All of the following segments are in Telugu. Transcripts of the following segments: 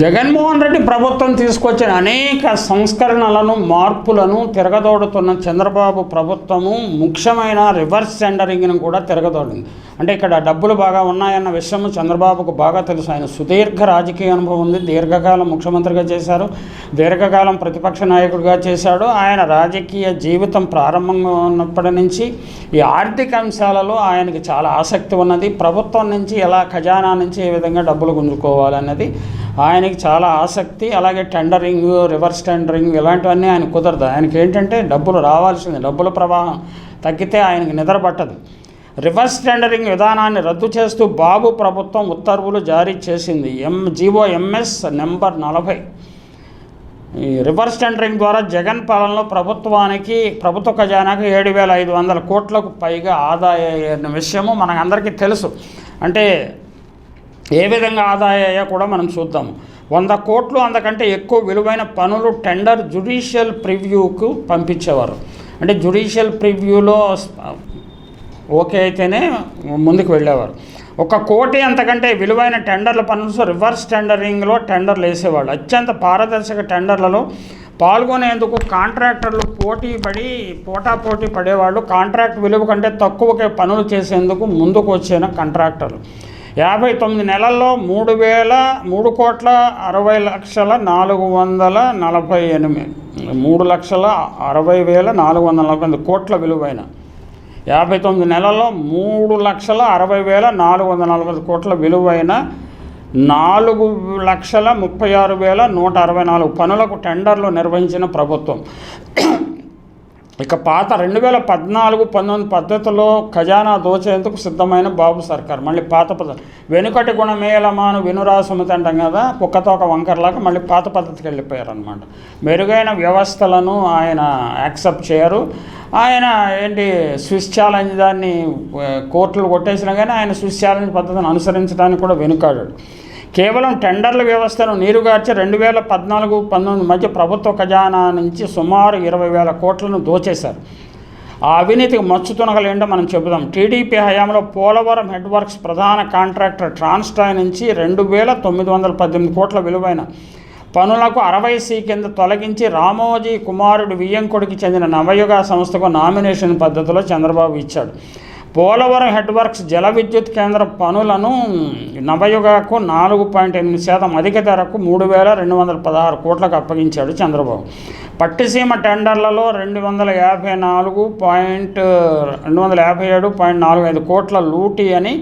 జగన్మోహన్ రెడ్డి ప్రభుత్వం తీసుకొచ్చిన అనేక సంస్కరణలను మార్పులను తిరగదోడుతున్న చంద్రబాబు ప్రభుత్వము ముఖ్యమైన రివర్స్ టెండరింగ్ను కూడా తిరగదోడింది. అంటే ఇక్కడ డబ్బులు బాగా ఉన్నాయన్న విషయం చంద్రబాబుకు బాగా తెలుసు. ఆయన సుదీర్ఘ రాజకీయ అనుభవం ఉంది. దీర్ఘకాలం ముఖ్యమంత్రిగా చేశారు. దీర్ఘకాలం ప్రతిపక్ష నాయకుడిగా చేశాడు. ఆయన రాజకీయ జీవితం ప్రారంభంగా ఉన్నప్పటి నుంచి ఈ ఆర్థిక అంశాలలో ఆయనకి చాలా ఆసక్తి ఉన్నది. ప్రభుత్వం నుంచి ఎలా ఖజానా నుంచి ఏ విధంగా డబ్బులు గుంజుకోవాలన్నది ఆయనకి చాలా ఆసక్తి అలాగే టెండరింగ్ రివర్స్ టెండరింగ్ ఇలాంటివన్నీ ఆయన కుదరదు. ఆయనకి ఏంటంటే డబ్బులు రావాల్సింది డబ్బుల ప్రవాహం తగ్గితే ఆయనకి నిద్ర పట్టదు. రివర్స్ టెండరింగ్ విధానాన్ని రద్దు చేస్తూ బాబు ప్రభుత్వం ఉత్తర్వులు జారీ చేసింది. ఎం జీవో ఎంఎస్ నెంబర్ నలభై. ఈ రివర్స్ టెండరింగ్ ద్వారా జగన్ పాలనలో ప్రభుత్వానికి ప్రభుత్వ ఖజానాకు ఏడు వేల ఐదు వందల కోట్లకు పైగా ఆదాయ విషయము మనకందరికీ తెలుసు. అంటే ఏ విధంగా ఆదాయ అయ్యా కూడా మనం చూద్దాం వంద కోట్లు అంతకంటే ఎక్కువ విలువైన పనులు టెండర్ జుడిషియల్ ప్రివ్యూకు పంపించేవారు. అంటే జుడిషియల్ ప్రివ్యూలో ఓకే అయితేనే ముందుకు వెళ్ళేవారు. ఒక కోటి అంతకంటే విలువైన టెండర్ల పనులు రివర్స్ టెండరింగ్లో టెండర్లు వేసేవాళ్ళు. అత్యంత పారదర్శక టెండర్లలో పాల్గొనేందుకు కాంట్రాక్టర్లు పోటీ పడి పోటాపోటీ పడేవాళ్ళు. కాంట్రాక్ట్ విలువ కంటే తక్కువకే పనులు చేసేందుకు ముందుకు వచ్చిన కాంట్రాక్టర్లు. యాభై తొమ్మిది నెలల్లో మూడు వేల మూడు కోట్ల అరవై లక్షల నాలుగు వందల నలభై ఎనిమిది మూడు లక్షల అరవై వేల నాలుగు వందల నలభై ఎనిమిది కోట్ల విలువైన యాభై తొమ్మిది నెలల్లో మూడు లక్షల అరవై వేల నాలుగు వందల నలభై కోట్ల విలువైన నాలుగు లక్షల ముప్పై ఆరు వేల నూట అరవై నాలుగు పనులకు టెండర్లు నిర్వహించిన ప్రభుత్వం. ఇక పాత రెండు వేల పద్నాలుగు పంతొమ్మిది పద్ధతిలో ఖజానా దోచేందుకు సిద్ధమైన బాబు సర్కార్. మళ్ళీ పాత పద్ధతి వెనుకటి గుణమేలమాను వినురా సుమతి అంటాం కదా కుక్కతో ఒక వంకరలాగా మళ్ళీ పాత పద్ధతికి వెళ్ళిపోయారు అనమాట మెరుగైన వ్యవస్థలను ఆయన యాక్సెప్ట్ చేయరు. ఆయన ఏంటి స్విస్ ఛాలెంజ్ దాన్ని కోర్టులు కొట్టేసినా కానీ ఆయన స్విస్ ఛాలెంజ్ పద్ధతిని అనుసరించడానికి కూడా వెనుకాడాడు. కేవలం టెండర్ల వ్యవస్థను నీరుగార్చి రెండు వేల పద్నాలుగు పంతొమ్మిది మధ్య ప్రభుత్వ ఖజానా నుంచి సుమారు ఇరవై వేల కోట్లను దోచేశారు. ఆ అవినీతికి మచ్చుతునగలేంటో మనం చెబుదాం. టీడీపీ హయాంలో పోలవరం హెడ్ వర్క్స్ ప్రధాన కాంట్రాక్టర్ ట్రాన్స్టాయ్ నుంచి రెండు వేల తొమ్మిది వందల పద్దెనిమిది కోట్ల విలువైన పనులకు అరవై సి కింద తొలగించి రామోజీ కుమారుడు వియ్యంకుడికి చెందిన నవయుగ సంస్థకు నామినేషన్ పద్ధతిలో చంద్రబాబు ఇచ్చాడు. పోలవరం హెడ్ వర్క్స్ జల విద్యుత్ కేంద్ర పనులను నవయుగకు నాలుగు పాయింట్ ఎనిమిది శాతం అధిక ధరకు మూడు వేల రెండు వందల పదహారు కోట్లకు అప్పగించాడు చంద్రబాబు. పట్టిసీమ టెండర్లలో రెండు వందల యాభై నాలుగు పాయింట్ రెండు వందల యాభై ఏడు పాయింట్ నాలుగు ఐదు కోట్ల లూటీ అని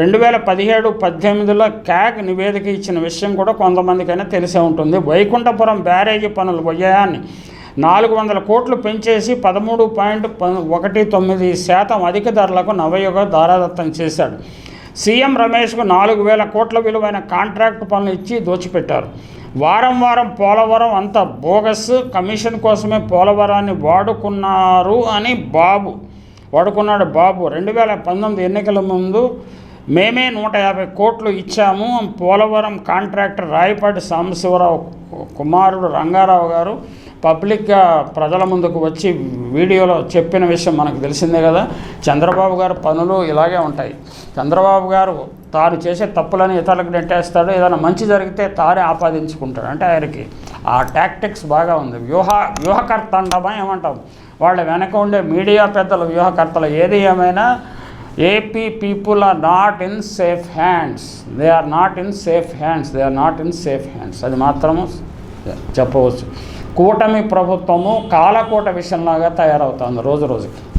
రెండు వేల పదిహేడు పద్దెనిమిదిలో క్యాగ్ నివేదిక ఇచ్చిన విషయం కూడా కొంతమందికైనా తెలిసే ఉంటుంది. వైకుంఠపురం బ్యారేజీ పనులు వ్యయాన్ని నాలుగు వందల కోట్లు పెంచేసి పదమూడు పాయింట్ ప- ఒకటి తొమ్మిది శాతం అధిక ధరలకు నవయుగ దారాదత్తం చేశాడు. సీఎం రమేష్కు నాలుగు వేల కోట్ల విలువైన కాంట్రాక్ట్ పనులు ఇచ్చి దోచిపెట్టారు. వారం వారం పోలవరం అంత బోగస్ కమిషన్ కోసమే పోలవరాన్ని వాడుకున్నారు అని బాబు వాడుకున్నాడు బాబు. రెండు వేల పంతొమ్మిది ఎన్నికల ముందు మేమే నూట యాభై కోట్లు ఇచ్చాము. పోలవరం కాంట్రాక్టర్ రాయపాటి సాంబశివరావు కుమారుడు రంగారావు గారు పబ్లిక్గా ప్రజల ముందుకు వచ్చి వీడియోలో చెప్పిన విషయం మనకు తెలిసిందే కదా. చంద్రబాబు గారు పనులు ఇలాగే ఉంటాయి. చంద్రబాబు గారు తాను చేసే తప్పులని ఇతరులకు నెట్టేస్తాడు ఏదైనా మంచి జరిగితే తానే ఆపాదించుకుంటాడు. అంటే ఆయనకి ఆ టాక్టిక్స్ బాగా ఉంది. వ్యూహ వ్యూహకర్త అంటామా ఏమంటాం? వాళ్ళ వెనక ఉండే మీడియా పెద్దలు వ్యూహకర్తలు ఏది ఏమైనా AP people are not in safe hands. They are not in safe hands. They are not in safe hands. అది మాత్రము చెప్పవచ్చు. కూటమి ప్రభుత్వము కాలకూట విషయంలాగా తయారవుతుంది రోజు రోజుకి.